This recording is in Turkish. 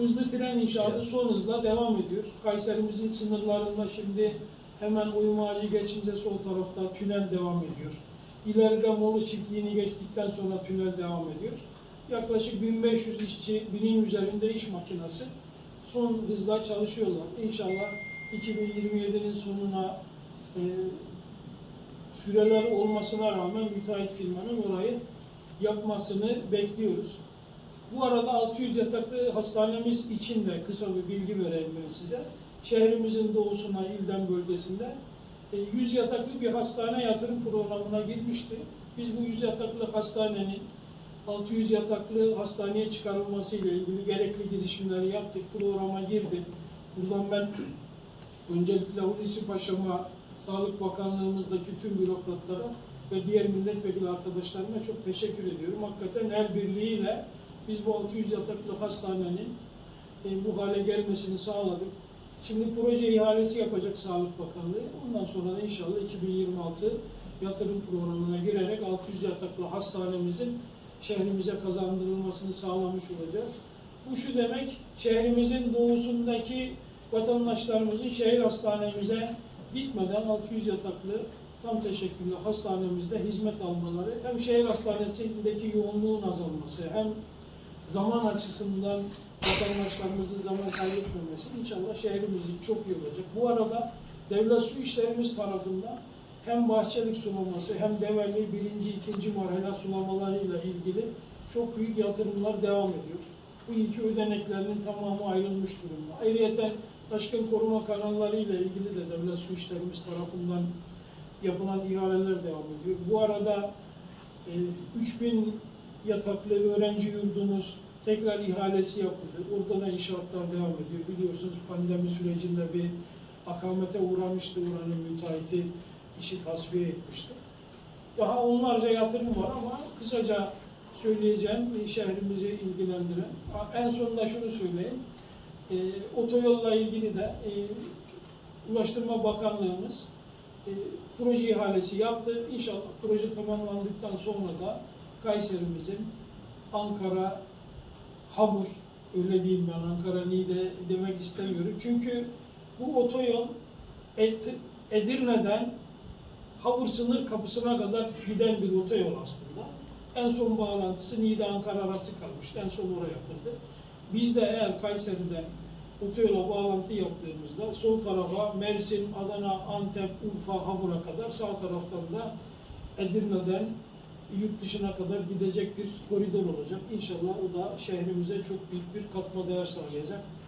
Hızlı tren inşaatı son hızla devam ediyor. Kayserimizin sınırlarında şimdi hemen uyum ağacı geçince sol tarafta tünel devam ediyor. İleride Molu çiftliğini geçtikten sonra tünel devam ediyor. Yaklaşık 1500 işçi, binin üzerinde iş makinesi son hızla çalışıyorlar. İnşallah 2027'nin sonuna e, süreler olmasına rağmen müteahhit firmanın orayı yapmasını bekliyoruz. Bu arada 600 yataklı hastanemiz için de kısa bir bilgi vereyim ben size. Şehrimizin doğusuna, ilden bölgesinde e, 100 yataklı bir hastane yatırım programına girmişti. Biz bu 100 yataklı hastanenin 600 yataklı hastaneye çıkarılması ile ilgili gerekli girişimleri yaptık. Programa girdi. Buradan ben öncelikle Hulusi Paşa'ma, Sağlık Bakanlığımızdaki tüm bürokratlara ve diğer milletvekili arkadaşlarıma çok teşekkür ediyorum. Hakikaten el birliğiyle biz bu 600 yataklı hastanenin e, bu hale gelmesini sağladık. Şimdi proje ihalesi yapacak Sağlık Bakanlığı. Ondan sonra da inşallah 2026 yatırım programına girerek 600 yataklı hastanemizin şehrimize kazandırılmasını sağlamış olacağız. Bu şu demek, şehrimizin doğusundaki vatandaşlarımızın şehir hastanemize gitmeden 600 yataklı tam teşekküllü hastanemizde hizmet almaları hem şehir hastanesindeki yoğunluğun azalması hem zaman açısından vatandaşlarımızın zaman kaybetmemesi inşallah şehrimiz için çok iyi olacak. Bu arada devlet su işlerimiz tarafından hem bahçelik sulaması hem develli birinci, ikinci marhala sulamalarıyla ilgili çok büyük yatırımlar devam ediyor. Bu iki ödeneklerinin tamamı ayrılmış durumda. Ayrıca taşkın koruma kanallarıyla ilgili de devlet su işlerimiz tarafından yapılan ihaleler devam ediyor. Bu arada e, 3000 yataklı öğrenci yurdumuz tekrar ihalesi yapıldı. Orada da inşaatlar devam ediyor. Biliyorsunuz pandemi sürecinde bir akamete uğramıştı oranın müteahhiti işi tasfiye etmişti. Daha onlarca yatırım var ama kısaca söyleyeceğim e, şehrimizi ilgilendiren. En sonunda şunu söyleyeyim. E, otoyolla ilgili de e, Ulaştırma Bakanlığımız e, proje ihalesi yaptı. İnşallah proje tamamlandıktan sonra da Kayserimizin Ankara, Habur, öyle diyeyim ben Ankara Niğde demek istemiyorum. Çünkü bu otoyol Edirne'den Habur sınır kapısına kadar giden bir otoyol aslında. En son bağlantısı Niğde Ankara arası kalmıştı. En son oraya yapıldı. Biz de eğer Kayseri'den otoyola bağlantı yaptığımızda sol tarafa Mersin, Adana, Antep, Urfa, Habur'a kadar sağ taraftan da Edirne'den yurt dışına kadar gidecek bir koridor olacak. İnşallah o da şehrimize çok büyük bir katma değer sağlayacak.